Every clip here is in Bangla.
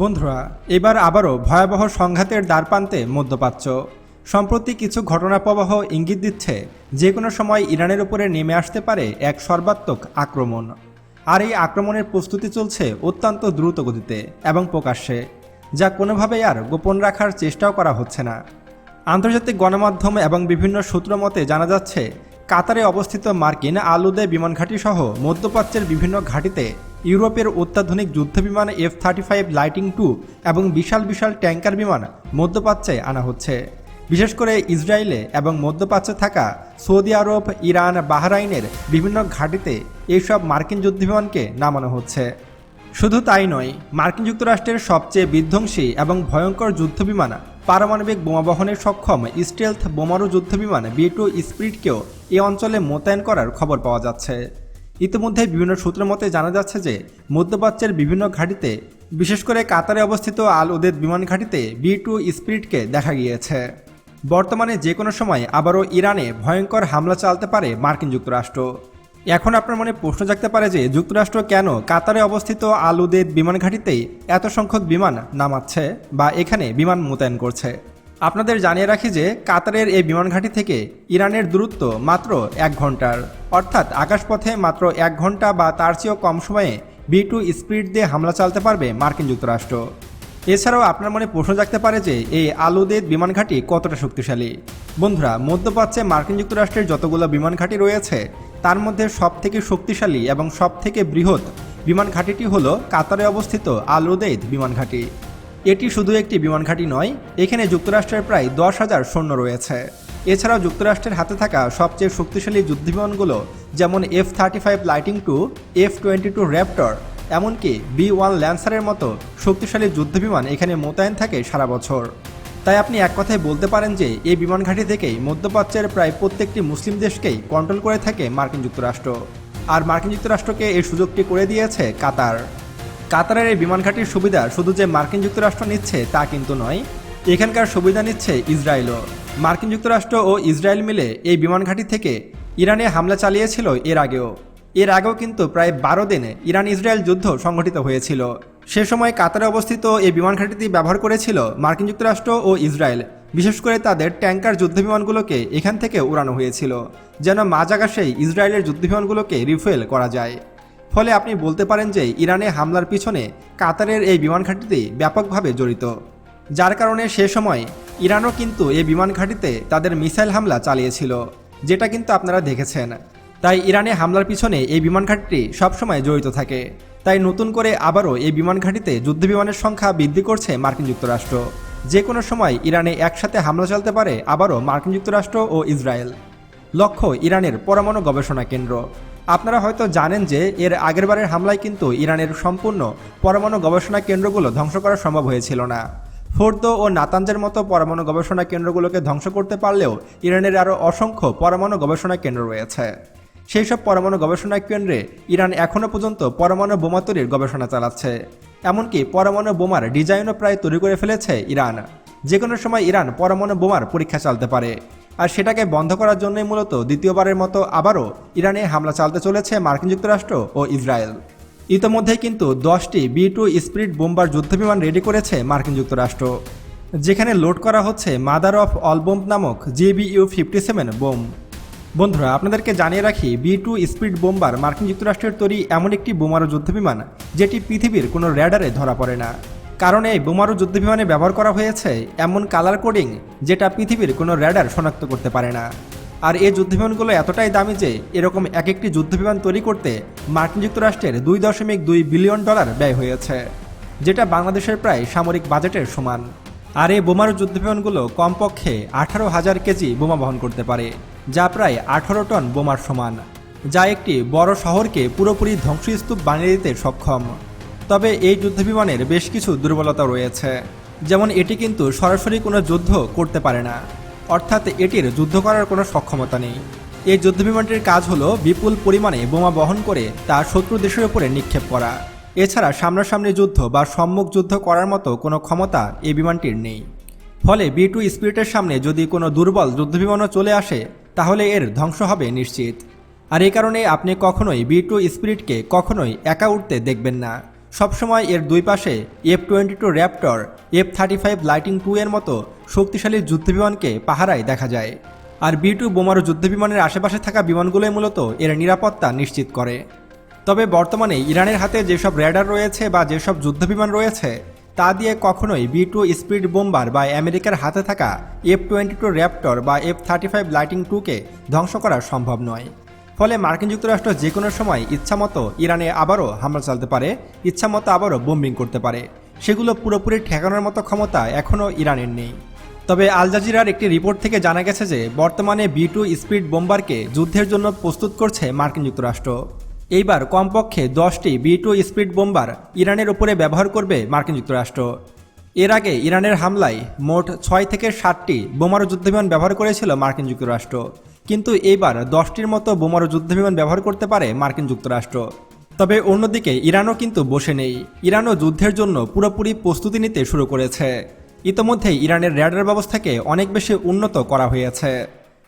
বন্ধুরা, এবার আবারও ভয়াবহ সংঘাতের দ্বারপ্রান্তে মধ্যপ্রাচ্য। সম্প্রতি কিছু ঘটনা প্রবাহ ইঙ্গিত দিচ্ছে যে কোনো সময় ইরানের উপরে নেমে আসতে পারে এক সর্বাত্মক আক্রমণ। আর এই আক্রমণের প্রস্তুতি চলছে অত্যন্ত দ্রুত গতিতে এবং প্রকাশ্যে, যা কোনোভাবেই আর গোপন রাখার চেষ্টাও করা হচ্ছে না। আন্তর্জাতিক গণমাধ্যম এবং বিভিন্ন সূত্র মতে জানা যাচ্ছে, কাতারে অবস্থিত মার্কিন আলুদে বিমান ঘাঁটি সহ মধ্যপ্রাচ্যের বিভিন্ন ঘাঁটিতে ইউরোপের অত্যাধুনিক যুদ্ধবিমান F thirty five Lightning two এবং বিশাল বিশাল ট্যাঙ্কার বিমান মধ্যপ্রাচ্যে আনা হচ্ছে। বিশেষ করে ইসরায়েলে এবং মধ্যপ্রাচ্যে থাকা সৌদি আরব, ইরান, বাহরাইনের বিভিন্ন ঘাঁটিতে এইসব মার্কিন যুদ্ধবিমানকে নামানো হচ্ছে। শুধু তাই নয়, মার্কিন যুক্তরাষ্ট্রের সবচেয়ে বিধ্বংসী এবং ভয়ঙ্কর যুদ্ধবিমান পারমাণবিক বোমা বহনে সক্ষম স্টেলথ বোমারু যুদ্ধবিমান বি টু স্পিরিটকেও এই অঞ্চলে মোতায়েন করার খবর পাওয়া যাচ্ছে। ইতিমধ্যে বিভিন্ন সূত্র মতে জানা যাচ্ছে যে মধ্যপ্রাচ্যের বিভিন্ন ঘাঁটিতে, বিশেষ করে কাতারে অবস্থিত আল উদেদ বিমান ঘাঁটিতে বি টু স্পিরিটকে দেখা গিয়েছে। বর্তমানে যে কোনো সময় আবারও ইরানে ভয়ঙ্কর হামলা চালাতে পারে মার্কিন যুক্তরাষ্ট্র। এখন আপনার মনে প্রশ্ন জাগতে পারে যে যুক্তরাষ্ট্র কেন কাতারে অবস্থিত আল উদেদ বিমান ঘাঁটিতেই এত সংখ্যক বিমান নামাচ্ছে বা এখানে বিমান মোতায়েন করছে? আপনাদের জানিয়ে রাখি যে কাতারের এই বিমান ঘাঁটি থেকে ইরানের দূরত্ব মাত্র এক ঘণ্টার। অর্থাৎ আকাশপথে মাত্র এক ঘণ্টা বা তার চেয়েও কম সময়ে বি টু স্পিড দিয়ে হামলা চালাতে পারবে মার্কিন যুক্তরাষ্ট্র। এছাড়াও আপনার মনে প্রশ্ন জাগতে পারে যে এই আলুদেদ বিমান ঘাঁটি কতটা শক্তিশালী। বন্ধুরা, মধ্যপ্রাচ্যে মার্কিন যুক্তরাষ্ট্রের যতগুলো বিমান ঘাঁটি রয়েছে, তার মধ্যে সবথেকে শক্তিশালী এবং সবথেকে বৃহৎ বিমান ঘাঁটিটি হলো কাতারে অবস্থিত আল উদেদ বিমান ঘাঁটি এটি শুধু একটি বিমান ঘাঁটি নয়, এখানে যুক্তরাষ্ট্রের প্রায় দশ হাজার সৈন্য রয়েছে। এছাড়াও যুক্তরাষ্ট্রের হাতে থাকা সবচেয়ে শক্তিশালী যুদ্ধবিমানগুলো যেমন F thirty five lightning two F twenty two raptor এমনকি বি ওয়ান ল্যান্সারের মতো শক্তিশালী যুদ্ধবিমান এখানে মোতায়েন থাকে সারা বছর। তাই আপনি এক কথায় বলতে পারেন যে, এই বিমান ঘাঁটি থেকেই মধ্যপ্রাচ্যের প্রায় প্রত্যেকটি মুসলিম দেশকেই কন্ট্রোল করে থাকে মার্কিন যুক্তরাষ্ট্র। আর মার্কিন যুক্তরাষ্ট্রকে এই সুযোগটি করে দিয়েছে কাতার। কাতারের এই বিমান ঘাঁটির সুবিধা শুধু যে মার্কিন যুক্তরাষ্ট্র নিচ্ছে তা কিন্তু নয়, এখানকার সুবিধা নিচ্ছে ইসরায়েলও। মার্কিন যুক্তরাষ্ট্র ও ইসরায়েল মিলে এই বিমান ঘাঁটি থেকে ইরানে হামলা চালিয়েছিল এর আগেও। এর আগেও কিন্তু প্রায় বারো দিনে ইরান ইসরায়েল যুদ্ধ সংঘটিত হয়েছিল। সে সময় কাতারে অবস্থিত এই বিমান ঘাঁটিটি ব্যবহার করেছিল মার্কিন যুক্তরাষ্ট্র ও ইসরায়েল। বিশেষ করে তাদের ট্যাঙ্কার যুদ্ধবিমানগুলোকে এখান থেকে উড়ানো হয়েছিল, যেন মাঝ আকাশেই ইসরায়েলের যুদ্ধবিমানগুলোকে রিফুয়েল করা যায়। ফলে আপনি বলতে পারেন যে ইরানে হামলার পিছনে কাতারের এই বিমান ঘাঁটিতে ব্যাপকভাবে জড়িত। যার কারণে সে সময় ইরানও কিন্তু এই বিমান ঘাঁটিতে তাদের মিসাইল হামলা চালিয়েছিল, যেটা কিন্তু আপনারা দেখেছেন। তাই ইরানে হামলার পিছনে এই বিমান ঘাঁটিটি সবসময় জড়িত থাকে। তাই নতুন করে আবারও এই বিমান ঘাঁটিতে যুদ্ধবিমানের সংখ্যা বৃদ্ধি করছে মার্কিন যুক্তরাষ্ট্র। যে কোনো সময় ইরানে একসাথে হামলা চালাতে পারে আবারও মার্কিন যুক্তরাষ্ট্র ও ইসরায়েল। লক্ষ্য, ইরানের পরমাণু গবেষণা কেন্দ্র। আপনারা হয়তো জানেন যে এর আগেরবারের হামলায় কিন্তু ইরানের সম্পূর্ণ পরমাণু গবেষণা কেন্দ্রগুলো ধ্বংস করা সম্ভব হয়েছিল না। ফোর্দো ও নাতাঞ্জের মতো পরমাণু গবেষণা কেন্দ্রগুলোকে ধ্বংস করতে পারলেও ইরানের আরও অসংখ্য পরমাণু গবেষণা কেন্দ্র রয়েছে। সেই সব পরমাণু গবেষণা কেন্দ্রে ইরান এখনও পর্যন্ত পরমাণু বোমা তৈরির গবেষণা চালাচ্ছে। এমনকি পরমাণু বোমার ডিজাইনও প্রায় তৈরি করে ফেলেছে ইরান। যে কোনো সময় ইরান পরমাণু বোমার পরীক্ষা চালাতে পারে। আর সেটাকে বন্ধ করার জন্যই মূলত দ্বিতীয়বারের মতো আবারও ইরানে হামলা চালাতে চলেছে মার্কিন যুক্তরাষ্ট্র ও ইসরায়েল। ইতোমধ্যে কিন্তু দশটি বি টু স্পিরিট বোম্বার যুদ্ধবিমান রেডি করেছে মার্কিন যুক্তরাষ্ট্র, যেখানে লোড করা হচ্ছে মাদার অফ অল বোম নামক জেবিইউ ফিফটি সেভেন বোম। বন্ধুরা, আপনাদেরকে জানিয়ে রাখি, বি টু স্পিড বোম্বার মার্কিন যুক্তরাষ্ট্রের তৈরি এমন একটি বোমারু যুদ্ধবিমান, যেটি পৃথিবীর কোনো র্যাডারে ধরা পড়ে না। কারণ এই বোমারু যুদ্ধবিমানে ব্যবহার করা হয়েছে এমন কালার কোডিং যেটা পৃথিবীর কোনো র্যাডার শনাক্ত করতে পারে না। আর এই যুদ্ধবিমানগুলো এতটাই দামি যে এরকম এক একটি যুদ্ধবিমান তৈরি করতে মার্কিন যুক্তরাষ্ট্রের দুই দশমিক দুই বিলিয়ন ডলার ব্যয় হয়েছে, যেটা বাংলাদেশের প্রায় সামরিক বাজেটের সমান। আর এই বোমারু যুদ্ধবিমানগুলো কমপক্ষে আঠারো হাজার কেজি বোমা বহন করতে পারে, যা প্রায় আঠারো টন বোমার সমান, যা একটি বড় শহরকে পুরোপুরি ধ্বংসস্তূপ বানিয়ে দিতে সক্ষম। তবে এই যুদ্ধবিমানের বেশ কিছু দুর্বলতা রয়েছে। যেমন এটি কিন্তু সরাসরি কোনো যুদ্ধ করতে পারে না। অর্থাৎ এটির যুদ্ধ করার কোনো সক্ষমতা নেই। এই যুদ্ধবিমানটির কাজ হলো বিপুল পরিমাণে বোমা বহন করে তা শত্রু দেশের উপরে নিক্ষেপ করা। এছাড়া সামনাসামনি যুদ্ধ বা সম্মুখ যুদ্ধ করার মতো কোনো ক্ষমতা এই বিমানটির নেই। ফলে বি টু স্পিরিটের সামনে যদি কোনো দুর্বল যুদ্ধবিমানও চলে আসে, তাহলে এর ধ্বংস হবে নিশ্চিত। আর এই কারণে আপনি কখনোই বি টু স্পিরিটকে কখনোই একা উঠতে দেখবেন না। সবসময় এর দুই পাশে F twenty two Raptor F thirty five Lightning two এর মতো শক্তিশালী যুদ্ধবিমানকে পাহারায় দেখা যায়। আর বি টু বোমারু যুদ্ধবিমানের আশেপাশে থাকা বিমানগুলোই মূলত এর নিরাপত্তা নিশ্চিত করে। তবে বর্তমানে ইরানের হাতে যেসব র্যাডার রয়েছে বা যেসব যুদ্ধবিমান রয়েছে, তা দিয়ে কখনোই বি টু স্পিড বোম্বার বা আমেরিকার হাতে থাকা এফ টোয়েন্টি টু র্যাপটর বা এফ থার্টি ফাইভ লাইটিং টুকে ধ্বংস করা সম্ভব নয়। ফলে মার্কিন যুক্তরাষ্ট্র যে কোনো সময় ইচ্ছামতো ইরানে আবারও হামলা চালাতে পারে, ইচ্ছামতো আবারও বোম্বিং করতে পারে। সেগুলো পুরোপুরি ঠেকানোর মতো ক্ষমতা এখনও ইরানের নেই। তবে আল জাজিরার একটি রিপোর্ট থেকে জানা গেছে যে, বর্তমানে বি টু স্পিড বোম্বারকে যুদ্ধের জন্য প্রস্তুত করছে মার্কিন যুক্তরাষ্ট্র। এইবার কমপক্ষে দশটি বি টু স্পিড বোম্বার ইরানের উপরে ব্যবহার করবে মার্কিন যুক্তরাষ্ট্র। এর আগে ইরানের হামলায় মোট ছয় থেকে সাতটি বোমারু যুদ্ধবিমান ব্যবহার করেছিল মার্কিন যুক্তরাষ্ট্র। কিন্তু এইবার দশটির মতো বোমারু যুদ্ধবিমান ব্যবহার করতে পারে মার্কিন যুক্তরাষ্ট্র। তবে অন্যদিকে ইরানও কিন্তু বসে নেই। ইরানও যুদ্ধের জন্য পুরোপুরি প্রস্তুতি নিতে শুরু করেছে। ইতোমধ্যেই ইরানের র্যাডার ব্যবস্থাকে অনেক বেশি উন্নত করা হয়েছে।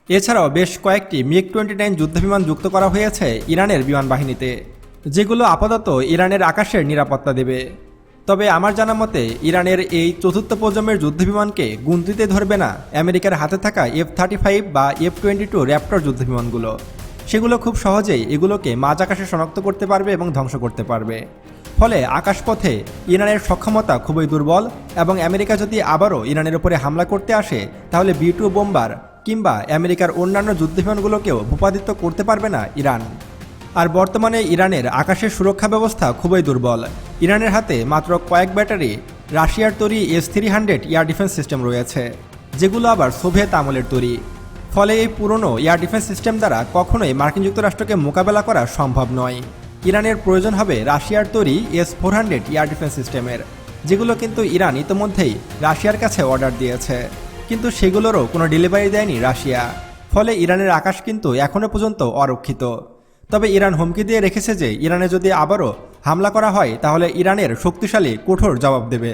এছাড়াও বেশ কয়েকটি মিগ টোয়েন্টি নাইন যুদ্ধবিমান যুক্ত করা হয়েছে ইরানের বিমান বাহিনীতে, যেগুলো আপাতত ইরানের আকাশের নিরাপত্তা দেবে। তবে আমার জানা মতে, ইরানের এই চতুর্থ প্রজন্মের যুদ্ধবিমানকে গুনতিতে ধরবে না আমেরিকার হাতে থাকা এফ থার্টি ফাইভ বা এফ টোয়েন্টি টু র্যাপটর যুদ্ধবিমানগুলো। সেগুলো খুব সহজেই এগুলোকে মাঝ আকাশে শনাক্ত করতে পারবে এবং ধ্বংস করতে পারবে। ফলে আকাশপথে ইরানের সক্ষমতা খুবই দুর্বল এবং আমেরিকা যদি আবারও ইরানের উপরে হামলা করতে আসে, তাহলে বি টু বোম্বার কিংবা আমেরিকার অন্যান্য যুদ্ধবিমানগুলোকেও ভূপাদিত্য করতে পারবে না ইরান। আর বর্তমানে ইরানের আকাশের সুরক্ষা ব্যবস্থা খুবই দুর্বল। ইরানের হাতে মাত্র কয়েক ব্যাটারি, রাশিয়ার তৈরি S three hundred air defence system রয়েছে, যেগুলো আবার সোভিয়েত আমলের তৈরি। ফলে এই পুরনো এয়ার ডিফেন্স সিস্টেম দ্বারা কখনোই মার্কিন যুক্তরাষ্ট্রকে মোকাবেলা করা সম্ভব নয়। ইরানের প্রয়োজন হবে রাশিয়ার তৈরি S four hundred air defence সিস্টেমের, যেগুলো কিন্তু ইরান ইতোমধ্যেই রাশিয়ার কাছে অর্ডার দিয়েছে। কিন্তু সেগুলোরও কোনো ডেলিভারি দেয়নি রাশিয়া। ফলে ইরানের আকাশ কিন্তু এখনও পর্যন্ত অরক্ষিত। তবে ইরান হুমকি দিয়ে রেখেছে যে ইরানে যদি আবারও হামলা করা হয়, তাহলে ইরানের শক্তিশালী, কঠোর জবাব দেবে।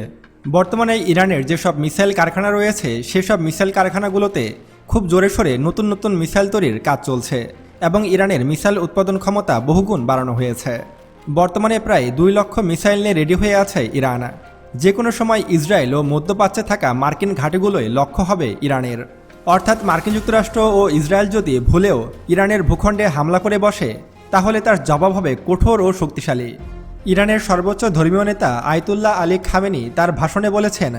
বর্তমানে ইরানের যেসব মিসাইল কারখানা রয়েছে, সেসব মিসাইল কারখানাগুলোতে খুব জোরে সোরে নতুন নতুন মিসাইল তৈরির কাজ চলছে এবং ইরানের মিসাইল উৎপাদন ক্ষমতা বহুগুণ বাড়ানো হয়েছে। বর্তমানে প্রায় দুই লক্ষ মিসাইল নিয়ে রেডি হয়ে আছে ইরান। যে কোনো সময় ইসরায়েল ও মধ্যপ্রাচ্যে থাকা মার্কিন ঘাঁটিগুলোই লক্ষ্য হবে ইরানের। অর্থাৎ মার্কিন যুক্তরাষ্ট্র ও ইসরায়েল যদি ভুলেও ইরানের ভূখণ্ডে হামলা করে বসে, তাহলে তার জবাব হবে কঠোর ও শক্তিশালী। ইরানের সর্বোচ্চ ধর্মীয় নেতা আয়তুল্লাহ আলী খামেনি তার ভাষণে বলেছেন,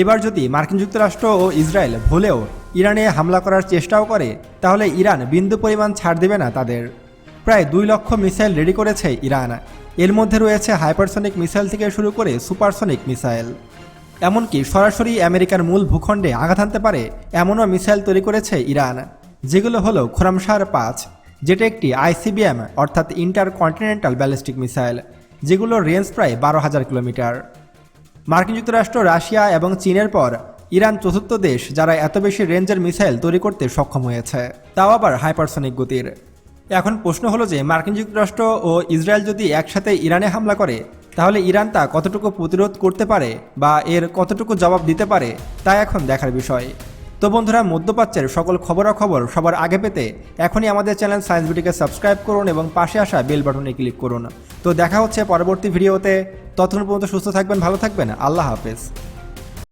এবার যদি মার্কিন যুক্তরাষ্ট্র ও ইসরায়েল ভুলেও ইরানে হামলা করার চেষ্টাও করে, তাহলে ইরান বিন্দু পরিমাণ ছাড় দেবে না তাদের। প্রায় দুই লক্ষ মিসাইল রেডি করেছে ইরান। এর মধ্যে রয়েছে হাইপারসনিক মিসাইল থেকে শুরু করে সুপারসনিক মিসাইল। এমনকি সরাসরি আমেরিকার মূল ভূখণ্ডে আঘাত আনতে পারে এমনও মিসাইল তৈরি করেছে ইরান, যেগুলো হলো খোরামশার পাঁচ, যেটা একটি আইসিবিএম, অর্থাৎ ইন্টার কন্টিনেন্টাল ব্যালিস্টিক মিসাইল যেগুলোর রেঞ্জ প্রায় বারো হাজার কিলোমিটার। মার্কিন যুক্তরাষ্ট্র, রাশিয়া এবং চীনের পর ইরান চতুর্থ দেশ যারা এত বেশি রেঞ্জের মিসাইল তৈরি করতে সক্ষম হয়েছে, তাও আবার হাইপারসনিক গতির। এখন প্রশ্ন হলো যে মার্কিন যুক্তরাষ্ট্র ও ইসরায়েল যদি একসাথে ইরানে হামলা করে তাহলে ইরান তা কতটুকু প্রতিরোধ করতে পারে বা এর কতটুকু জবাব দিতে পারে, তা এখন দেখার বিষয়। তো বন্ধুরা, মধ্যপ্রাচ্যের সকল খবরাখবর সবার আগে পেতে এখনই আমাদের চ্যানেল সায়েন্স বিটিকে সাবস্ক্রাইব করুন এবং পাশে আসা বেল বাটনে ক্লিক করুন। তো দেখা হচ্ছে পরবর্তী ভিডিওতে। ততক্ষণ পর্যন্ত সুস্থ থাকবেন, ভালো থাকবেন। আল্লাহ হাফেজ।